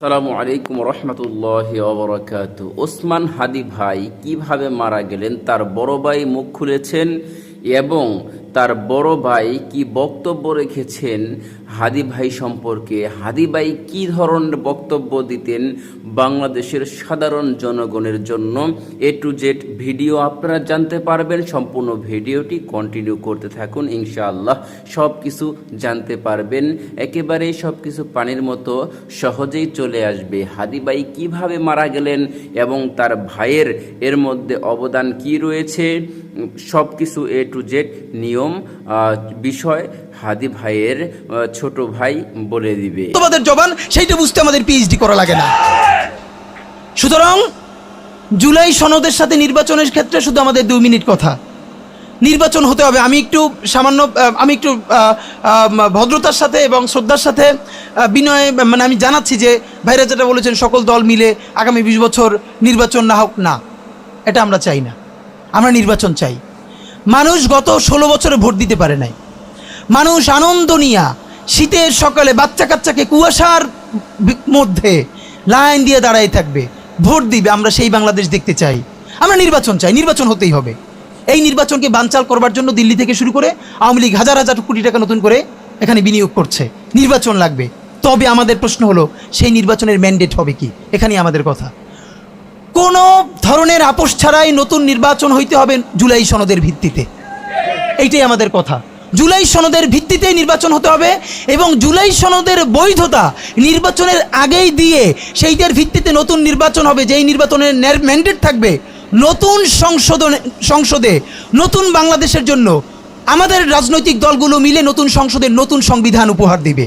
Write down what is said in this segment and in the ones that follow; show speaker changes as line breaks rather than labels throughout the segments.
আসসালামু আলাইকুম রহমতুল্লাহ অবরাকাত ওসমান হাদি ভাই কীভাবে মারা গেলেন, তার বড় ভাই মুখ খুলেছেন এবং তার বড় ভাই কি বক্তব্য রেখেছেন হাদি ভাই সম্পর্কে, হাদি ভাই কি ধরনের বক্তব্য দিতেন বাংলাদেশের সাধারণ জনগণের জন্য? এ টু জেড ভিডিও আপনারা জানতে পারবেন, সম্পূর্ণ ভিডিওটি কন্টিনিউ করতে থাকুন, ইনশাআল্লাহ সব কিছু জানতে পারবেন। একেবারেই সব কিছু পানির মতো সহজেই চলে আসবে। হাদিবাই কীভাবে মারা গেলেন এবং তার ভাইয়ের এর মধ্যে অবদান কি রয়েছে? সব কিছু এ টু জেড নিয়ম বিষয় হাদি ভাইয়ের ছোট ভাই বলে দিবে।
তোমাদের জবান, সেইটা বুঝতে আমাদের পিএইচডি করা লাগে না। সুতরাং, জুলাই সনদের সাথে নির্বাচনের ক্ষেত্রে শুধু আমাদের দুই মিনিট কথা। নির্বাচন হতে হবে। আমি একটু সামান্য আমি একটু ভদ্রতার সাথে এবং শ্রদ্ধার সাথে বিনয়ে মানে আমি জানাচ্ছি যে ভাইরা যেটা বলেছেন, সকল দল মিলে আগামী বিশ বছর নির্বাচন না হোক, না। এটা আমরা চাই না। আমরা নির্বাচন চাই। মানুষ গত ষোলো বছরে ভোট দিতে পারে নাই। মানুষ আনন্দ নিয়া শীতের সকালে বাচ্চা কাচ্চাকে কুয়াশার মধ্যে লাইন দিয়ে দাঁড়াই থাকবে, ভোট দিবে, আমরা সেই বাংলাদেশ দেখতে চাই। আমরা নির্বাচন চাই, নির্বাচন হতেই হবে। এই নির্বাচনকে বানচাল করবার জন্য দিল্লি থেকে শুরু করে আওয়ামী লীগ হাজার হাজার কোটি টাকা নতুন করে এখানে বিনিয়োগ করছে। নির্বাচন লাগবে। তবে আমাদের প্রশ্ন হলো, সেই নির্বাচনের ম্যান্ডেট হবে কি? এখানেই আমাদের কথা। কোনো ধরনের আপোষ ছাড়াই নতুন নির্বাচন হইতে হবে জুলাই সনদের ভিত্তিতে? এইটাই আমাদের কথা। জুলাই সনদের ভিত্তিতেই নির্বাচন হতে হবে এবং জুলাই সনদের বৈধতা নির্বাচনের আগেই দিয়ে সেইটার ভিত্তিতে নতুন নির্বাচন হবে, যেই নির্বাচনের ম্যান্ডেট থাকবে নতুন সংশোধন সংসদে, নতুন বাংলাদেশের জন্য। আমাদের রাজনৈতিক দলগুলো মিলে নতুন সংসদের নতুন সংবিধান উপহার দিবে।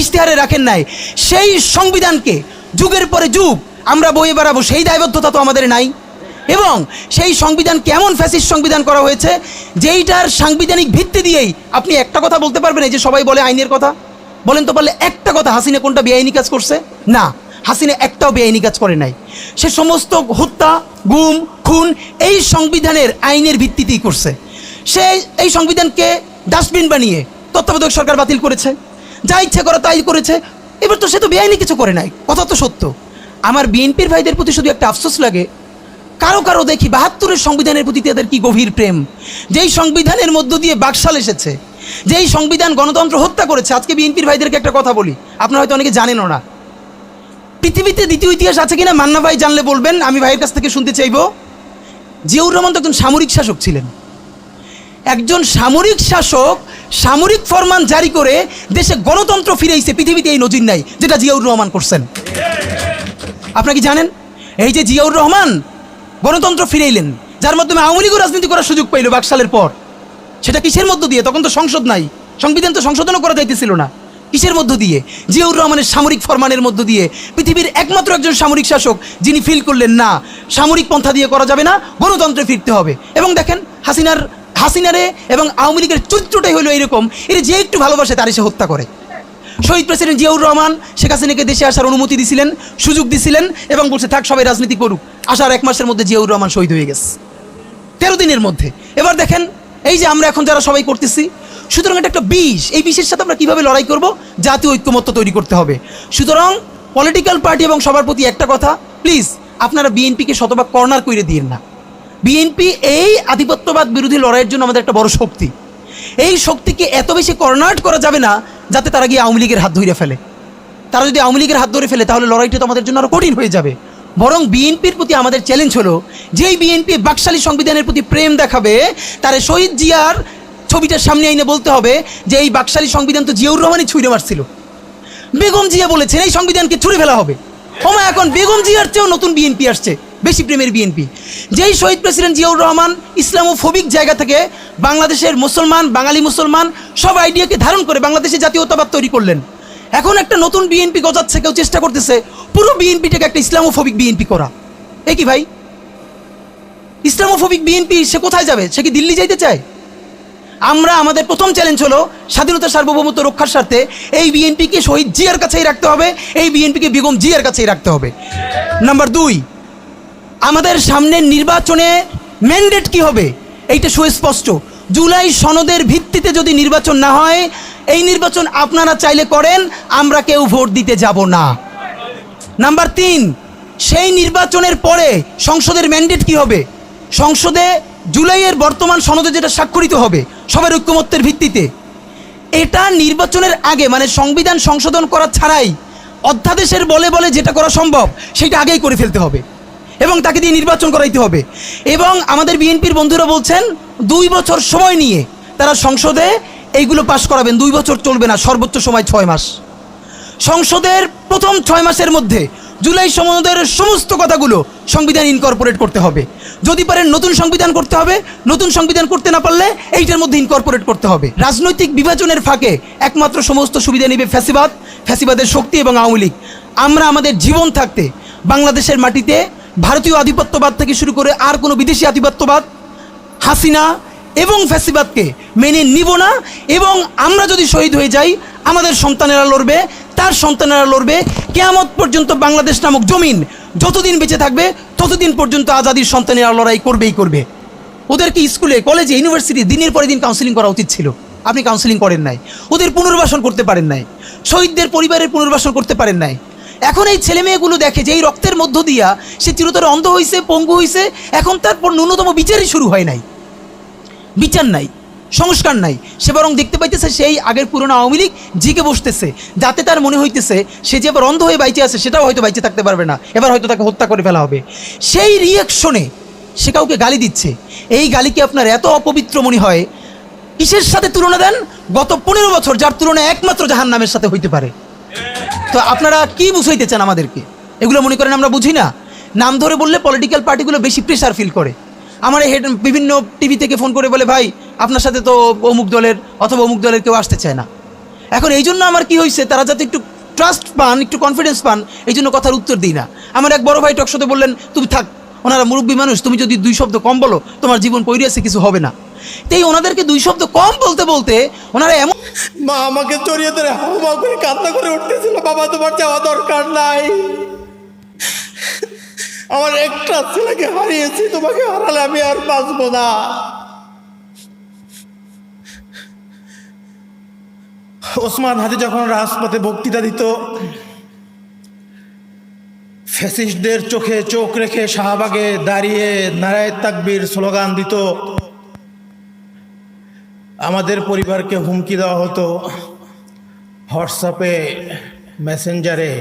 ইশতেহারে রাখেন নাই। সেই সংবিধানকে যুগের পরে যুগ আমরা বয়ে বেড়াবো, সেই দায়বদ্ধতা তো আমাদের নাই। এবং সেই সংবিধান কেমন ফ্যাসিস্ট সংবিধান করা হয়েছে, যেইটার সাংবিধানিক ভিত্তি দিয়েই আপনি একটা কথা বলতে পারবেন, এই যে সবাই বলে আইনের কথা। বলেন তো পারলে একটা কথা, হাসিনা কোনটা বেআইনি কাজ করছে? না, হাসিনা একটাও বেআইনি কাজ করে নাই। সে সমস্ত হত্যা, গুম, খুন এই সংবিধানের আইনের ভিত্তিতেই করছে। সে এই সংবিধানকে ডাস্টবিন বানিয়ে তত্ত্বাবধায়ক সরকার বাতিল করেছে। যা ইচ্ছে করে তাই করেছে। এবার তো সে তো বেআইনি কিছু করে নাই। কথা তো সত্য। আমার বিএনপির ভাইদের প্রতি শুধু একটা আফসোস লাগে। কারও কারও দেখি বাহাত্তরের সংবিধানের প্রতি তাদের কি গভীর প্রেম। যেই সংবিধানের মধ্য দিয়ে বাকশাল এসেছে, যেই সংবিধান গণতন্ত্র হত্যা করেছে, আজকে বিএনপির ভাইদেরকে একটা কথা বলি। আপনারা হয়তো অনেকে জানেনও না। পৃথিবীতে দ্বিতীয় ইতিহাস আছে কিনা মান্না ভাই জানলে বলবেন, আমি ভাইয়ের কাছ থেকে শুনতে চাইব। জিয়াউর রহমান তো একজন সামরিক শাসক ছিলেন। একজন সামরিক শাসক সামরিক ফরমান জারি করে দেশে গণতন্ত্র ফিরেইছে, পৃথিবীতে এই নজির নাই, যেটা জিয়াউর রহমান করছেন। আপনারা কি জানেন? এই যে জিয়াউর রহমান গণতন্ত্র ফিরাইলেন, যার মাধ্যমে আওয়ামী লীগও রাজনীতি করার সুযোগ পাইল বাকশালের পর। সেটা কিসের মধ্য দিয়ে? তখন তো সংসদ নাই। সংবিধান তো সংশোধনও করা যাইতেছিল না। কিসের মধ্য দিয়ে? জিয়াউর রহমানের সামরিক ফরমানের মধ্য দিয়ে পৃথিবীর একমাত্র একজন সামরিক শাসক, যিনি ফিল করলেন, না, সামরিক পন্থা দিয়ে করা যাবে না, গণতন্ত্রে ফিরতে হবে। এবং দেখেন, হাসিনার হাসিনারে এবং আওয়ামী লীগের চরিত্রটাই হলো এরকম এর যে একটু ভালোবাসে তারই সে হত্যা করে। শহীদ প্রেসিডেন্ট জিয়াউর রহমান শেখ হাসিনাকে দেশে আসার অনুমতি দিছিলেন, সুযোগ দিছিলেন এবং বলছে, থাক, সবাই রাজনীতি করুক। আসার এক মাসের মধ্যে জিয়াউর রহমান শহীদ হয়ে গেছে। তেরো দিনের মধ্যে। এবার দেখেন, এই যে আমরা এখন যারা সবাই করতেছি, সুতরাং এটা একটা বিষ। এই বিষের সাথে আমরা কীভাবে লড়াই করব? জাতীয় ঐক্যমত্য তৈরি করতে হবে। সুতরাং পলিটিক্যাল পার্টি এবং সবার প্রতি একটা কথা, প্লিজ, আপনারা বিএনপিকে শতভাগ কর্নার করে দিয়েন না। বিএনপি এই আধিপত্যবাদ বিরোধী লড়াইয়ের জন্য আমাদের একটা বড় শক্তি। এই শক্তিকে এত বেশি কর্নার্ট করা যাবে না, যাতে তারা গিয়ে আওয়ামী লীগের হাত ধরে ফেলে। তারা যদি আওয়ামী লীগের হাত ধরে ফেলে, তাহলে লড়াইটা তো আমাদের জন্য আরও কঠিন হয়ে যাবে। বরং বিএনপির প্রতি আমাদের চ্যালেঞ্জ হলো, যেই বিএনপি বাকশালী সংবিধানের প্রতি প্রেম দেখাবে, তার শহীদ জিয়ার ছবিটার সামনে আইনে বলতে হবে যে, এই বাকশালী সংবিধান তো জিয়াউর রহমানই ছুঁড়ে মারছিল। বেগম জিয়া বলেছেন, এই সংবিধানকে ছুঁড়ে ফেলা হবে। ওমা, এখন বেগম জিয়ার চেয়েও নতুন বিএনপি আসছে। বেশি প্রেমের বিএনপি যেই শহীদ প্রেসিডেন্ট জিয়াউর রহমান ইসলামোফোবিক জায়গা থেকে বাংলাদেশের মুসলমান, বাঙালি মুসলমান, সব আইডিয়াকে ধারণ করে বাংলাদেশে জাতীয়তাবাদ তৈরি করলেন। এখন একটা নতুন বিএনপি গজাচ্ছে, কেউ চেষ্টা করতেছে পুরো বিএনপিটাকে একটা ইসলামোফোবিক বিএনপি করা। এ কি ভাই? ইসলামোফোবিক বিএনপি সে কোথায় যাবে? সে কি দিল্লি যাইতে চায়? আমরা, আমাদের প্রথম চ্যালেঞ্জ হলো স্বাধীনতা সার্বভৌমত্ব রক্ষার স্বার্থে এই বিএনপিকে শহীদ জিয়ার কাছেই রাখতে হবে, এই বিএনপিকে বেগম জিয়ার কাছেই রাখতে হবে। নাম্বার দুই আমাদের সামনের নির্বাচনে ম্যান্ডেট কি হবে? এইটা সুস্পষ্ট। জুলাই সনদের ভিত্তিতে যদি নির্বাচন না হয়, এই নির্বাচন আপনারা চাইলে করেন, আমরা কেউ ভোট দিতে যাব না। নাম্বার তিন, সেই নির্বাচনের পরে সংসদের ম্যান্ডেট কি হবে? সংসদে জুলাইয়ের বর্তমান সনদে যেটা স্বাক্ষরিত হবে, সবার ঐক্যমত্যের ভিত্তিতে। এটা নির্বাচনের আগে মানে সংবিধান সংশোধন করা ছাড়াই অধ্যাদেশের বলে বলে যেটা করা সম্ভব, সেটা আগেই করে ফেলতে হবে। এবং তাকে দিয়ে নির্বাচন করাইতে হবে। এবং আমাদের বিএনপির বন্ধুরা বলছেন, দুই বছর সময় নিয়ে তারা সংসদে এইগুলো পাশ করাবেন। দুই বছর চলবে না, সর্বোচ্চ সময় ছয় মাস। সংসদের প্রথম ছয় মাসের মধ্যে জুলাই সনদের সমস্ত কথাগুলো সংবিধান ইনকর্পোরেট করতে হবে। যদি পারেন নতুন সংবিধান করতে হবে, নতুন সংবিধান করতে না পারলে এইটার মধ্যে ইনকর্পোরেট করতে হবে। রাজনৈতিক বিভাজনের ফাঁকে একমাত্র সমস্ত সুবিধা নেবে ফ্যাসিবাদ, ফ্যাসিবাদের শক্তি এবং আওয়ামী লীগ। আমরা আমাদের জীবন থাকতে বাংলাদেশের মাটিতে ভারতীয় আধিপত্যবাদ থেকে শুরু করে আর কোনো বিদেশি আধিপত্যবাদ হাসিনা এবং ফ্যাসিবাদকে মেনে নিব না, এবং আমরা যদি শহীদ হয়ে যাই, আমাদের সন্তানেরা লড়বে, তার সন্তানেরা লড়বে, কেয়ামত পর্যন্ত বাংলাদেশ নামক জমিন যতদিন বেঁচে থাকবে, ততদিন পর্যন্ত আজাদির সন্তানেরা লড়াই করবেই করবে। ওদেরকে স্কুলে, কলেজে, ইউনিভার্সিটি দিনের পরে দিন কাউন্সিলিং করা উচিত ছিল? আপনি কাউন্সিলিং করেন নাই। ওদের পুনর্বাসন করতে পারেন নাই। শহীদদের পরিবারের পুনর্বাসন করতে পারেন নাই। এখন এই ছেলে মেয়েগুলো দেখে যে এই রক্তের মধ্য দিয়া সে চিরতরে অন্ধ হয়েছে পঙ্গু হয়েছে এখন তারপর ন্যূনতম বিচারই শুরু হয় নাই। বিচার নাই, সংস্কার নাই। সে বরং দেখতে পাইতেছে সেই আগের পুরনো আওয়ামী লীগ জিকে বসতেছে। যাতে তার মনে হইতেছে, সে যে এবার অন্ধ হয়ে বাইচে আছে, সেটাও হয়তো বাইচে থাকতে পারবে না। এবার হয়তো তাকে হত্যা করে ফেলা হবে। সেই রিয়াকশনে সে কাউকে গালি দিচ্ছে। এই গালিকে আপনার এত অপবিত্র মনে হয়? কিসের সাথে তুলনা দেন? গত পনেরো বছর যার তুলনা একমাত্র জাহান নামের সাথে হইতে পারে। তো আপনারা কি বুঝাইতে চান আমাদেরকে? এগুলো মনে করেন আমরা বুঝি না। নাম ধরে বললে পলিটিক্যাল পার্টিগুলো বেশি প্রেশার ফিল করে। আমার হেড বিভিন্ন টিভি থেকে ফোন করে বলে, ভাই, আপনার সাথে তো অমুক দলের অথবা অমুক দলের কেউ আসতে চায় না। এখন এই জন্য আমার কি হয়েছে তারা যাতে একটু ট্রাস্ট পান, একটু কনফিডেন্স পান, এই জন্য কথার উত্তর দিই না। আমার এক বড় ভাই টকশোতে বললেন, তুমি থাক, ওনারা মুরব্বী মানুষ, তুমি যদি দুই শব্দ কম বলো, তোমার জীবন পরিয়াছে কিছু হবে না। তাই ওনাদেরকে দুই শব্দ কম বলতে বলতে ওনারা এমন
মা আমাকে জড়িয়ে ধরে হাউমা করে কান্না করে উঠতেছিল, বাবা, তোমার যাওয়া দরকার নাই। আমার একটা ছেলেকে হারিয়েছি, তোমাকে হারালে আমি আর বাঁচবো না। ওসমান হাদি যখন রাজপথে বক্তৃতা দিত, ফ্যাসিস্টদের চোখে চোখ রেখে শাহবাগে দাঁড়িয়ে নারায় তাকবির স্লোগান দিত আমাদের পরিবারকে হুমকি দেওয়া হতো হোয়াটসঅ্যাপে, মেসেঞ্জারে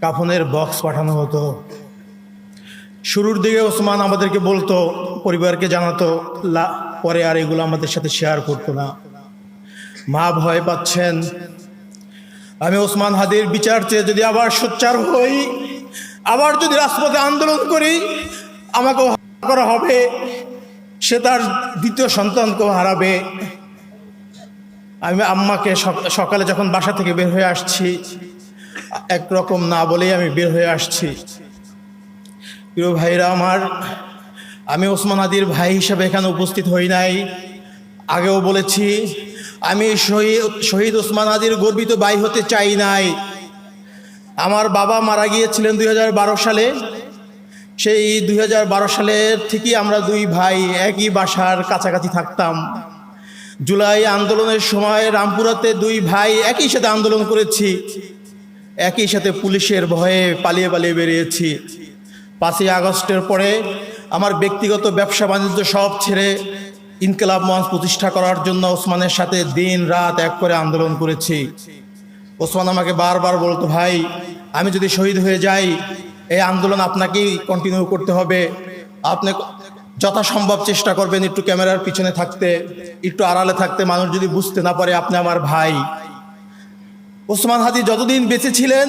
কাফনের বক্স পাঠানো হতো। শুরুর দিকে ওসমান আমাদেরকে বলতো, পরিবারকে জানাতো, লা, পরে আর এগুলো আমাদের সাথে শেয়ার করতো না। মা ভয় পাচ্ছেন। আমি ওসমান হাদির বিচার চেয়ে যদি আবার সোচ্চার হই, আবার যদি রাজপথে আন্দোলন করি, আমাকেও করা হবে, সে তার দ্বিতীয় সন্তানকেও হারাবে। আমি আম্মাকে সকালে যখন বাসা থেকে বের হয়ে আসছি, একরকম না বলেই আমি বের হয়ে আসছি। প্রিয় ভাইরা আমার, আমি ওসমান আদির ভাই হিসেবে এখানে উপস্থিত হই নাই। আগেও বলেছি, আমি শহীদ শহীদ ওসমান আদির গর্বিত ভাই হতে চাই নাই। আমার বাবা মারা গিয়েছিলেন দু হাজার বারো সালে। সেই দুই হাজার বারো সালের থেকেই আমরা দুই ভাই একই বাসার কাছাকাছি থাকতাম। জুলাই আন্দোলনের সময় রামপুরাতে দুই ভাই একই সাথে আন্দোলন করেছি। একই সাথে পুলিশের ভয়ে পালিয়ে পালিয়ে বেরিয়েছি। পাঁচই আগস্টের পরে আমার ব্যক্তিগত ব্যবসা বাণিজ্য সব ছেড়ে ইনকলাব মঞ্চ প্রতিষ্ঠা করার জন্য ওসমানের সাথে দিন রাত এক করে আন্দোলন করেছি। ওসমান আমাকে বারবার বলতো, ভাই, আমি যদি শহীদ হয়ে যাই, এই আন্দোলন আপনাকেই কন্টিনিউ করতে হবে। আপনি যথাসম্ভব চেষ্টা করবেন একটু ক্যামেরার পিছনে থাকতে, একটু আড়ালে থাকতে, মানুষ যদি বুঝতে না পারে আপনি আমার ভাই। ওসমান হাদি যতদিন বেঁচে ছিলেন,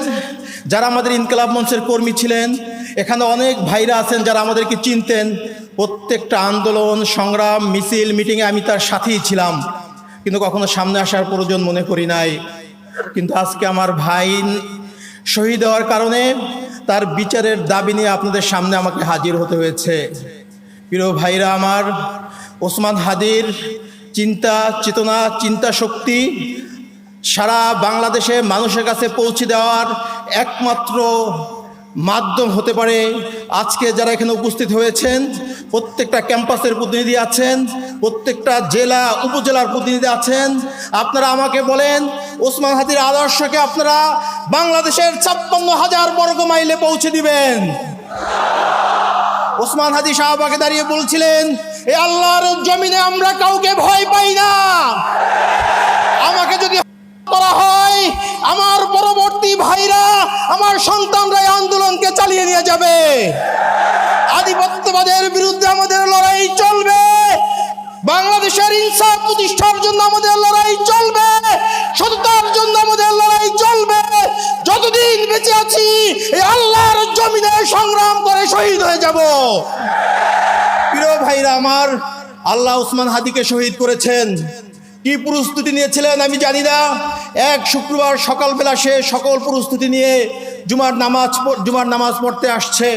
যারা আমাদের ইনকলাব মঞ্চের কর্মী ছিলেন, এখানে অনেক ভাইরা আছেন যারা আমাদেরকে চিনতেন। প্রত্যেকটা আন্দোলন, সংগ্রাম, মিছিল, মিটিংয়ে আমি তার সাথেই ছিলাম। কিন্তু কখনো সামনে আসার প্রয়োজন মনে করি নাই। কিন্তু আজকে আমার ভাই শহীদ হওয়ার কারণে তার বিচারের দাবি নিয়ে আপনাদের সামনে আমাকে হাজির হতে হয়েছে। প্রিয় ভাইরা আমার, ওসমান হাদির চিন্তা চেতনা, চিন্তা শক্তি সারা বাংলাদেশে মানুষের কাছে পৌঁছে দেওয়ার একমাত্র মাধ্যম হতে পারে আজকে যারা এখানে উপস্থিত হয়েছেন, প্রত্যেকটা ক্যাম্পাসের প্রতিনিধি আছেন, প্রত্যেকটা জেলা, উপজেলার প্রতিনিধি আছেন, আপনারা আমাকে বলেন, ওসমান হাদির আদর্শকে আপনারা বাংলাদেশের ছাপ্পান্ন হাজার বর্গ মাইলে পৌঁছে দিবেন। ওসমান হাদি শাহবাগে দাঁড়িয়ে বলছিলেন, এ আল্লাহর জমিনে আমরা কাউকে ভয় পাই না। আমাকে যদি করা হয়, আমার পরবর্তী ভাইরা, আমার সন্তানরা এই আন্দোলনকে চালিয়ে নিয়ে যাবে। আধিপত্যবাদের বিরুদ্ধে আমাদের লড়াই চলবে। বাংলাদেশের ইনসাফ প্রতিষ্ঠার জন্য আমাদের লড়াই চলবে। সততার বেঁচে আছি, এই আল্লাহর জমিনে সংগ্রাম করে শহীদ হয়ে যাব। প্রিয় ভাইরা আমার, আল্লাহ উসমান হাদিকে শহীদ করেছেন। কি প্রস্তুতি নিয়েছিলেন আমি জানি না। এক শুক্রবার সকালবেলা সে সকল প্রস্তুতি নিয়ে জুমার নামাজ জুমার নামাজ পড়তে আসছে।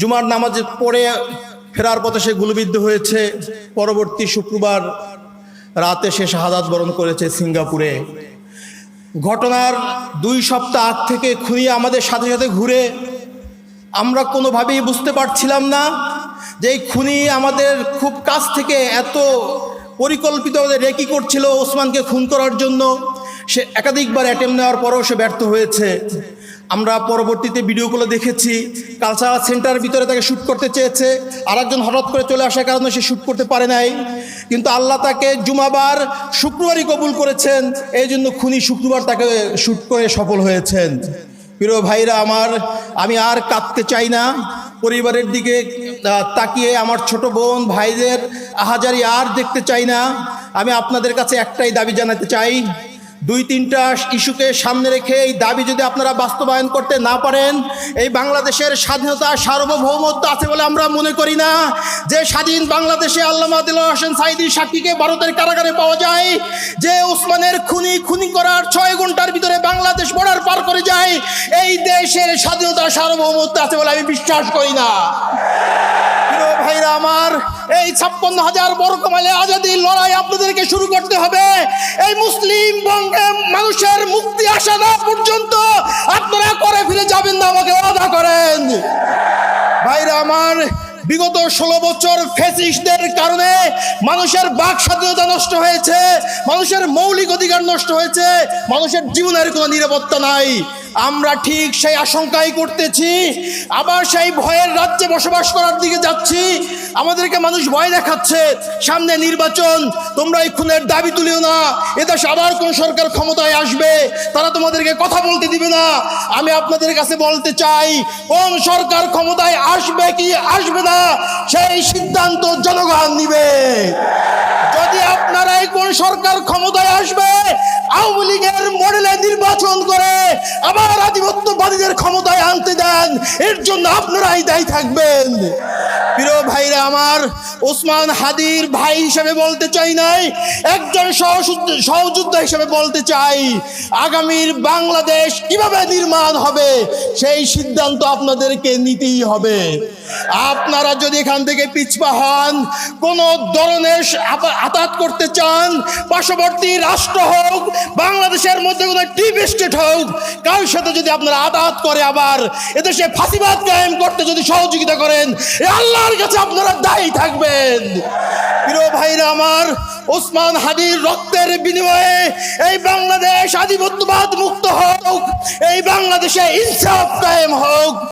জুমার নামাজ পড়ে ফেরার পথে সে গুলবিদ্ধ হয়েছে। পরবর্তী শুক্রবার রাতে সে শাহাদাত বরণ করেছে সিঙ্গাপুরে। ঘটনার দুই সপ্তাহ আগ থেকে খুনি আমাদের সাথে সাথে ঘুরে আমরা কোনোভাবেই বুঝতে পারছিলাম না যে এই খুনি আমাদের খুব কাছ থেকে এত পরিকল্পিত রেকি করছিল ওসমানকে খুন করার জন্য। সে একাধিকবার অ্যাটেম্প নেওয়ার পরেও সে ব্যর্থ হয়েছে। আমরা পরবর্তীতে ভিডিওগুলো দেখেছি। কালচারাল সেন্টার ভিতরে তাকে শ্যুট করতে চেয়েছে। আরেকজন হঠাৎ করে চলে আসার কারণে সে শ্যুট করতে পারে নাই। কিন্তু আল্লাহ তাকে জুমাবার শুক্রবারই কবুল করেছেন। এই জন্য খুনি শুক্রবার তাকে শ্যুট করে সফল হয়েছেন। প্রিয় ভাইরা আমার, আমি আর কাঁদতে চাই না। পরিবারের দিকে তাকিয়ে আমার ছোট বোন, ভাইদের আহাজারি আর দেখতে চাই না। আমি আপনাদের কাছে একটাই দাবি জানাতে চাই দুই তিনটা ইস্যুকে সামনে রেখে এই দাবি যদি আপনারা বাস্তবায়ন করতে না পারেন, এই বাংলাদেশের স্বাধীনতা সার্বভৌমত্ব আছে বলে আমরা মনে করি না। যে স্বাধীন বাংলাদেশে আল্লামা দিল হোসেন সাইদির সাক্ষীকে ভারতের কারাগারে পাওয়া যায়, যে ওসমানের খুনি খুনি করার ছয় ঘণ্টার ভিতরে বাংলাদেশ বর্ডার পার করে যায়, এই দেশের স্বাধীনতা সার্বভৌমত্ব আছে বলে আমি বিশ্বাস করি না। ভাইরা আমার এই ছাপ্পান্ন হাজার বর্গ মাইলে আজাদির লড়াই আপনাদেরকে শুরু করতে হবে। এই মুসলিম বঙ্গে মানুষের মুক্তি আসা না পর্যন্ত আপনারা করে ফিরে যাবেন না, আমাকে আদা করেন। ভাইরা আমার বিগত ষোলো বছর ফেসিস্টদের কারণে মানুষের বাক স্বাধীনতা নষ্ট হয়েছে, মানুষের মৌলিক অধিকার নষ্ট হয়েছে, মানুষের জীবনের কোনো নিরাপত্তা নাই। আমরা ঠিক সেই আশঙ্কাই করতেছি, আবার সেই ভয়ের রাজ্যে বসবাস করার দিকে যাচ্ছি। আমাদেরকে মানুষ ভয় দেখাচ্ছে, সামনে নির্বাচন, তোমরা এই খুনের দাবি তুলিও না। এদেশে আবার কোন সরকার ক্ষমতায় আসবে, তারা তোমাদেরকে কথা বলতে দিবে না। আমি আপনাদের কাছে বলতে চাই, কোন সরকার ক্ষমতায় আসবে কি আসবে না সেই সিদ্ধান্ত জনগণ নিবে। যদি আপনারা এই কোন সরকার ক্ষমতায় আসবে, আওয়ামী লীগের মডেলে নির্বাচন করে আবার আধিপত্যবাদীদের ক্ষমতায় আনতে দেন, এর জন্য আপনারাই দায়ী থাকবেন। প্রিয় ভাইরা, আমার ওসমান হাদির ভাই হিসেবে বলতে চাই নাই, একজন সহযোদ্ধা হিসেবে বলতে চাই, আগামীর বাংলাদেশ কীভাবে নির্মাণ হবে, সেই সিদ্ধান্ত আপনাদেরকে নিতেই হবে। আপনারা যদি এখান থেকে পিছপা হন, কোন ধরনের আঘাত করতে চান, পার্শ্ববর্তী রাষ্ট্র হোক, বাংলাদেশের মধ্যে কোনো টিপ স্টেট হোক, কারোর সাথে যদি আপনারা আঘাত করে আবার এদেশে ফাঁসিবাদ কায়েম করতে যদি সহযোগিতা করেন আল্লাহর কাছে আপনারা দায়ী থাকবেন। প্রিয় ভাইরা আমার, ওসমান হাদির রক্তের বিনিময়ে এই বাংলাদেশ আধিপত্যবাদ মুক্ত হোক, এই বাংলাদেশে ইনসাফ কায়েম হোক।